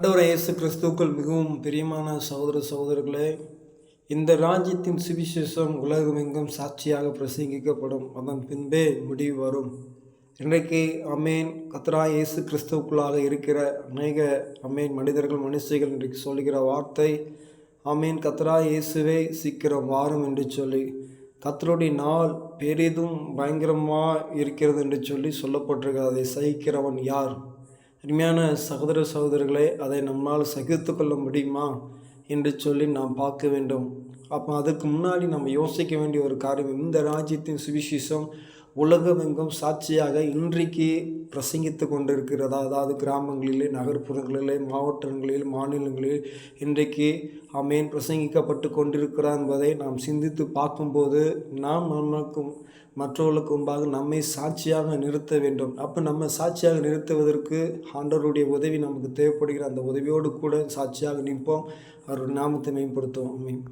ஆண்டவரை இயேசு கிறிஸ்துக்கள் மிகவும் பிரியமான சகோதர சகோதரர்களே இந்த ராஜ்யத்தின் சுவிசேஷம் உலகமெங்கும் சாட்சியாக பிரசங்கிக்கப்படும். அதன் பின்பே முடிவு வரும். இன்றைக்கு அமேன். கத்ரா இயேசு கிறிஸ்துவுக்குள்ளாக இருக்கிற அநேக அமேன் மனிதர்கள் மனுஷிகள் இன்றைக்கு சொல்லுகிற வார்த்தை அமேன் கத்ரா இயேசுவே சீக்கிரம் வாரும் என்று சொல்லி கத்தருடைய நாள் பெரிதும் பயங்கரமாக இருக்கிறது என்று சொல்லி சொல்லப்பட்டிருக்கிறது. அதை சகிக்கிறவன் யார்? அருமையான சகோதர சகோதரர்களே அதை நம்மால் சகித்து கொள்ள முடியுமா என்று சொல்லி நாம் பார்க்க வேண்டும். அப்போ அதுக்கு முன்னாடி நம்ம யோசிக்க வேண்டிய ஒரு காரியம் இந்த ராஜ்யத்தின் சுவிசேஷம் உலகமெங்கும் சாட்சியாக இன்றைக்கு பிரசங்கித்து கொண்டிருக்கிறதா? அதாவது கிராமங்களிலே நகர்ப்புறங்களிலே மாவட்டங்களில் மாநிலங்களில் இன்றைக்கு அமேன் பிரசங்கிக்கப்பட்டு கொண்டிருக்கிறார் என்பதை நாம் சிந்தித்து பார்க்கும்போது நாம் நமக்கும் மற்றவர்களுக்கு முன்பாக நம்மை சாட்சியாக நிறுத்த வேண்டும். அப்போ நம்ம சாட்சியாக நிறுத்துவதற்கு ஆண்டவருடைய உதவி நமக்கு தேவைப்படுகிற அந்த உதவியோடு கூட சாட்சியாக நிற்போம். அவருடைய நாமத்தை மேம்படுத்துவோம். அமீன்